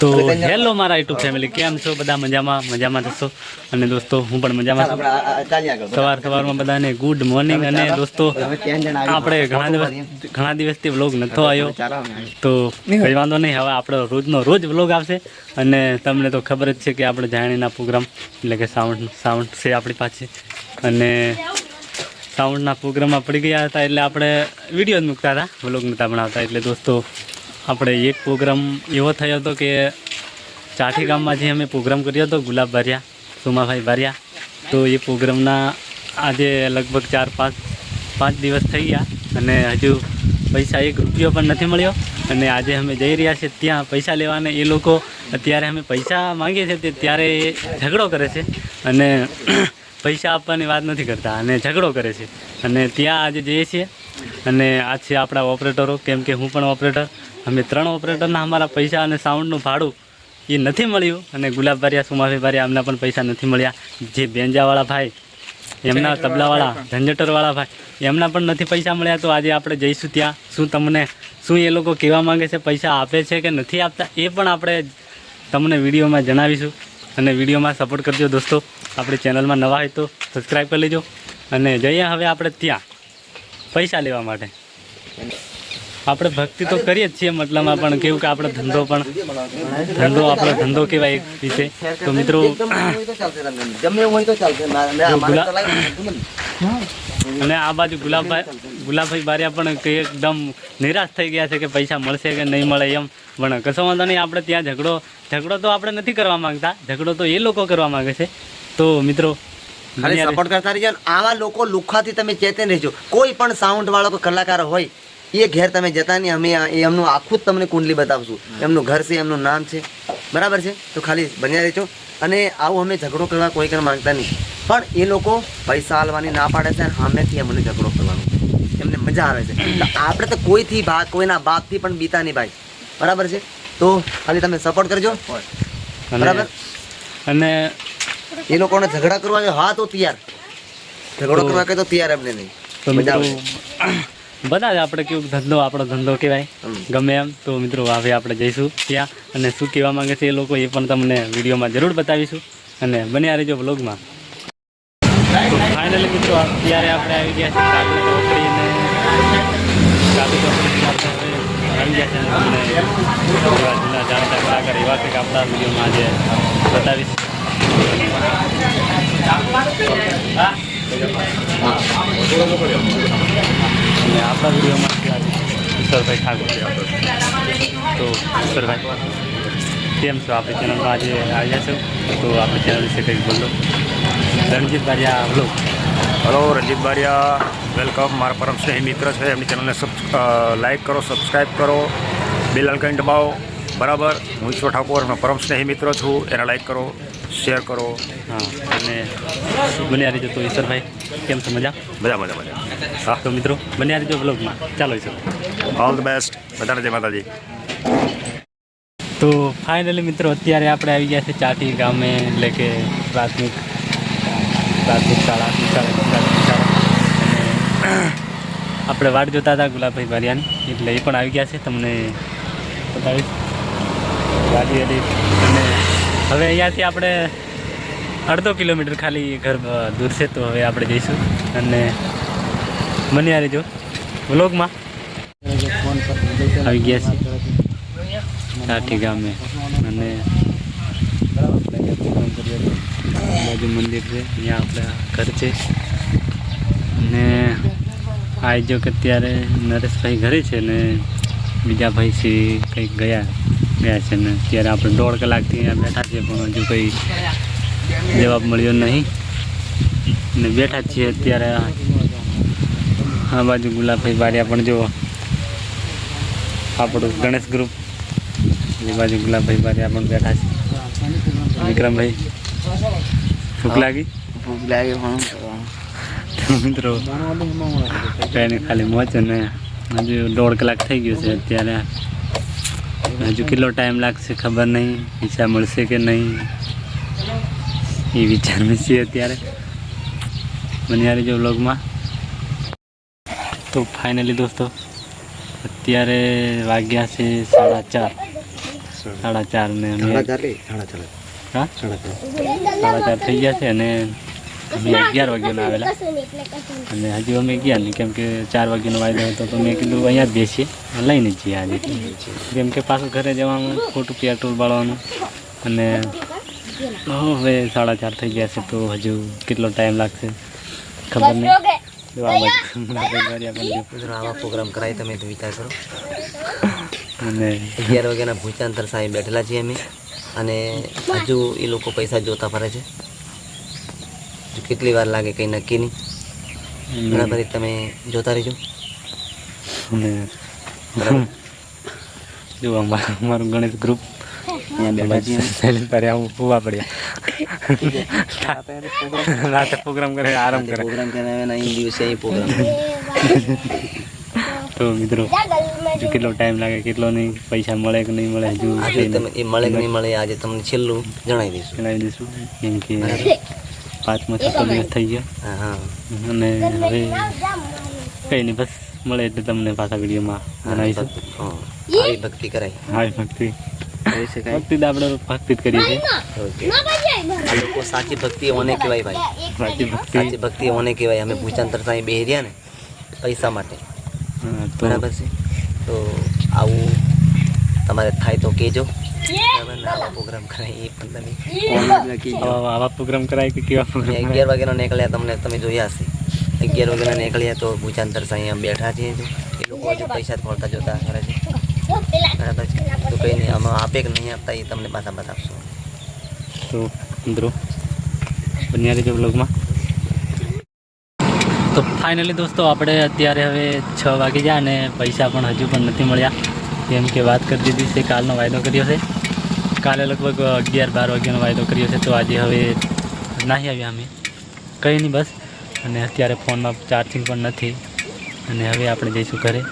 તો હેલો મારા YouTube family કેમ છો? બધા મજામાં? મજામાં થશો અને દોસ્તો હું પણ મજામાં છું. સવાર સવારમાં બધાને ગુડ મોર્નિંગ અને દોસ્તો આપણે ઘણા દિવસ ઘણા દિવસથી વ્લોગ નતો આવ્યો. તો કંઈ વાંધો નહીં હવે આપણો રોજનો રોજ વ્લોગ આવશે. અને તમને તો ખબર જ છે કે આપણે જાણીના પ્રોગ્રામ એટલે કે સાઉન્ડ સાઉન્ડ છે આપણી પાસે. અને સાઉન્ડના પ્રોગ્રામમાં પડી ગયા હતા એટલે આપણે વીડિયો જ મૂકતા હતા વ્લોગ નહોતા બનાવતા. એટલે દોસ્તો આપણે એક પ્રોગ્રામ એવો થયો હતો કે ચાઠી ગામમાં જે અમે પ્રોગ્રામ કર્યો હતો, ગુલાબ બારિયા સુમાભાઈ બારિયા તો એ પ્રોગ્રામના આજે લગભગ ચાર, પાંચ પાંચ દિવસ થઈ ગયા અને હજુ પૈસા એક રૂપિયો પણ નથી મળ્યો. અને આજે અમે જઈ રહ્યા છીએ ત્યાં પૈસા લેવાને. એ લોકો અત્યારે અમે પૈસા માંગીએ છીએ તે ત્યારે એ ઝઘડો કરે છે અને પૈસા આપવાની વાત નથી કરતા અને ઝઘડો કરે છે. અને ત્યાં આજે જઈએ છીએ. અને આ છે આપણા ઓપરેટરો કેમ કે હું પણ ઓપરેટર. અમે ત્રણ ઓપરેટરના અમારા પૈસા અને સાઉન્ડનું ભાડું એ નથી મળ્યું અને ગુલાબ બારિયા સુમાફી બારિયા એમના પણ પૈસા નથી મળ્યા. જે બેંજાવાળા ભાઈ એમના તબલાવાળા ઝંઝટરવાળા ભાઈ એમના પણ નથી પૈસા મળ્યા તો આજે આપણે જઈશું ત્યાં. શું તમને શું એ લોકો કહેવા માંગે છે પૈસા આપે છે કે નથી આપતા? એ પણ આપણે તમને વિડીયોમાં જણાવીશું. અને વિડીયોમાં સપોર્ટ કરજો દોસ્તો. આપણી ચેનલમાં નવા હોય તો સબસ્ક્રાઈબ કરી લેજો. અને જઈએ હવે આપણે ત્યાં. પૈસા લેવા માટે. આપણે ભક્તિ તો કરીએ જ છીએ મતલબમાં પણ કેવું કે આપણો ધંધો પણ ધંધો આપણો ધંધો કહેવાય એક રીતે તો મિત્રો. અને આ બાજુ ગુલાબભાઈ ગુલાબભાઈ બારિયા પણ એકદમ નિરાશ થઈ ગયા છે કે પૈસા મળશે કે નહીં મળે એમ. પણ કશો વાંધો નહીં આપણે ત્યાં ઝઘડો ઝઘડો તો આપણે નથી કરવા માંગતા. ઝઘડો તો એ લોકો કરવા માંગે છે. તો મિત્રો ખાલી સપોર્ટ કરતા રહેજો આવા લોકો લુખાથી તમે ચેતન રહેજો. કોઈ પણ સાઉન્ડ વાળો કલાકાર હોય એ ઘેર તમે જતા નહીં. અમે એમનું આખું જ તમને કુંડલી બતાવશું. એમનું ઘર છે એમનું નામ છે. બરાબર છે? તો ખાલી બન્યા રહેજો. અને આવું અમે ઝઘડો કરવા કોઈ કરવા માંગતા નહીં. પણ એ લોકો પૈસા હાલવાની ના પાડે છે અને સામેથી અમને ઝઘડો કરવાનો. એમને મજા આવે છે. આપણે તો કોઈથી ભાગ કોઈના બાપથી પણ બીતા નહીં ભાઈ. બરાબર છે? તો ખાલી તમે સપોર્ટ કરજો. બરાબર? અને એ લોકોને ઝઘડા કરવા જો હા તો તૈયાર. ઝઘડો કરવા કે તો તૈયાર એમને નહીં. તો બધા જ આપણે કેવું ધંધો આપણો ધંધો કહેવાય. ગમે એમ. તો મિત્રો હવે આપણે જઈશું ત્યાં. અને શું કહેવા માગે છે એ લોકો એ પણ તમને વિડીયોમાં જરૂર બતાવીશું. અને બન્યા રહેજો બ્લોગમાં ફાઇનલી મિત્રો અત્યારે આપણે આવી ગયા છીએ કાબુ ચોકડી અને કાબુ ચોકડી આવી ગયા છે અને એવા જૂના જાણતા કલાકાર એવા કંઈક આપણા વિડીયોમાં આજે બતાવીશ. આપણા વિડીયોમાં ઈશ્વરભાઈ ઠાકોર તો ઈશ્વરભાઈ કેમ છો આપણી ચેનલમાં આજે આવ્યા છો તો આપણી ચેનલ વિશે કંઈક બોલો Ranjit Baria hello hello Ranjit Baria welcome મારા પરમ સ્નેહી મિત્ર છે. એમની ચેનલને સબ લાઇક કરો સબસ્ક્રાઈબ કરો. બેલ આઇકન દબાવો. બરાબર? હું ઈશ્વર ઠાકોર, એમનો પરમ સ્નેહી મિત્ર છું. એને લાઈક કરો. શેર કરો. હા અને બન્યા રહીજો તો ઈશ્વરભાઈ કેમ છો? મજા? મજા મજા મજા. હા. તો મિત્રો બન્યા રહીજો બ્લોગમાં ચાલો ઈશ્વર. ઓલ ધ બેસ્ટ બધાને જય માતાજી. તો ફાઇનલી મિત્રો અત્યારે આપણે આવી ગયા છે ચાટી ગામે એટલે કે પ્રાથમિક પ્રાથમિક શાળા શાળા શાળા આપણે વાટ જોતા હતા ગુલાબભાઈ બારિયાની એટલે એ પણ આવી ગયા છે. તમને બતાવીશ. ગાડી હવે અહીંયાથી આપણે અડધો કિલોમીટર ખાલી ઘર દૂર છે તો હવે આપણે જઈશું. અને મને આ રહેજો. વ્લોગમાં. આવી ગયા છે કાઠી ગામે. અને જે બાજુ મંદિર છે. અહીંયા આપણા ઘર છે. અને આ જો કે અત્યારે નરેશભાઈ ઘરે છે ને બીજા ભાઈ છે, કંઈક ગયા. ગયા છે ને. અત્યારે આપણે દોઢ કલાકથી અહીંયા બેઠા છીએ પણ હજુ કંઈ જવાબ મળ્યો નહીં. ને બેઠા જ છીએ અત્યારે આ બાજુ ગુલાબભાઈ બારિયા પણ જુઓ. આપણું ગણેશ ગ્રુપ એ બાજુ ગુલાબભાઈ બારિયા પણ બેઠા છે. વિક્રમભાઈ ભૂખ લાગી? ભૂખ લાગે પણ તો મિત્રો કઈને ખાલી મોચ અને હજુ દોઢ કલાક થઈ ગયું છે અત્યારે. હજુ કેટલો ટાઈમ લાગશે ખબર નહીં પૈસા મળશે કે નહીં? એ વિચારમાં છીએ અત્યારે. બન્યા જો વ્લોગમાં તો ફાઇનલી દોસ્તો અત્યારે વાગ્યા છે સાડા ચાર. સાડા ચાર ને સાડા ચાર થઈ ગયા છે અને અમે અગિયાર વાગ્યાના આવેલા. અને હજુ અમે ગયા નહીં. કેમ કે ચાર વાગ્યાનો વાયદો હતો તો મેં કીધું અહીંયા જ બેસીએ. લઈને જ જઈએ આજે. કેમ કે પાછું ઘરે જવાનું ખોટું પેટ્રોલ બાળવાનું. અને હવે સાડા ચાર થઈ ગયા છે તો હજુ કેટલો ટાઈમ લાગશે? ખબર નહીં. આવા પ્રોગ્રામ કરાય તમે તો વિચાર કરો. અને અગિયાર વાગ્યાના ભૂચાંતર સાહેબ બેઠેલા છીએ અમે. અને હજુ એ લોકો પૈસા જોતા ફરે છે. કેટલી વાર લાગે કંઈ નક્કી નહીં? બરાબર તમે જોતા રહેજો. જો અમારું ગણિત ગણેશ ગ્રુપ સાયલેન્ટ પર આવું હોવા પડ્યા. રાતે પ્રોગ્રામ કરે આરામ કરે. પ્રોગ્રામ દિવસે અહીં પ્રોગ્રામ તો મિત્રો કેટલો ટાઈમ લાગે કેટલો નહીં પૈસા મળે કે નહીં મળે હજુ આજે તમે એ મળે કે નહીં મળે આજે તમને છેલ્લું જણાવી દઈશું. જણાવી દઈશું. કેમ કે પાંચમો છઠ્ઠો દિવસ થઈ ગયો. હા. હા અને હવે કંઈ નહીં બસ મળે એટલે તમને પાછા વિડીયોમાં જણાવીશું હા. આવી ભક્તિ કરાય. આવી ભક્તિ. ભક્તિ તો આપણે ભક્તિ જ કરીએ છીએ. ઓકે. લોકો સાચી ભક્તિ ઓને કહેવાય ભાઈ. સાચી ભક્તિ. સાચી ભક્તિ ઓને કહેવાય. અમે ભૂચાંતર સાંઈ બે રહ્યા ને પૈસા માટે. હા, બરાબર છે? તો આવું તમારે થાય તો કહેજો. આવા પ્રોગ્રામ કરાય એ પણ તમે આવા આવા પ્રોગ્રામ કરાય કે કેવા પ્રોગ્રામ અગિયાર વાગ્યાનો નીકળ્યા તમને તમે જોયા હશે. અગિયાર વાગ્યાના નીકળ્યા તો ભૂચાંતર અમે બેઠા છીએ જો એ લોકો હજુ પૈસા ફોડતા જોતા કરે છે. બરાબર છે. તો કંઈ નહીં આમાં આપે કે નહીં આપતા એ તમને પાછા બતાવશું. તો મિત્રો બન્યા રહેજો બ્લોગમાં તો ફાઇનલી દોસ્તો આપણે અત્યારે હવે છ વાગી ગયા અને પૈસા પણ હજુ પણ નથી મળ્યા. કેમ કે વાત કરી દીધી છે કાલનો વાયદો કર્યો છે. કાલે લગભગ અગિયાર, બાર વાગ્યાનો વાયદો કર્યો છે, તો આજે હવે નાહી આવ્યા અમે. કંઈ નહીં બસ. અને અત્યારે ફોનમાં ચાર્જિંગ પણ નથી. અને હવે આપણે જઈશું ઘરે.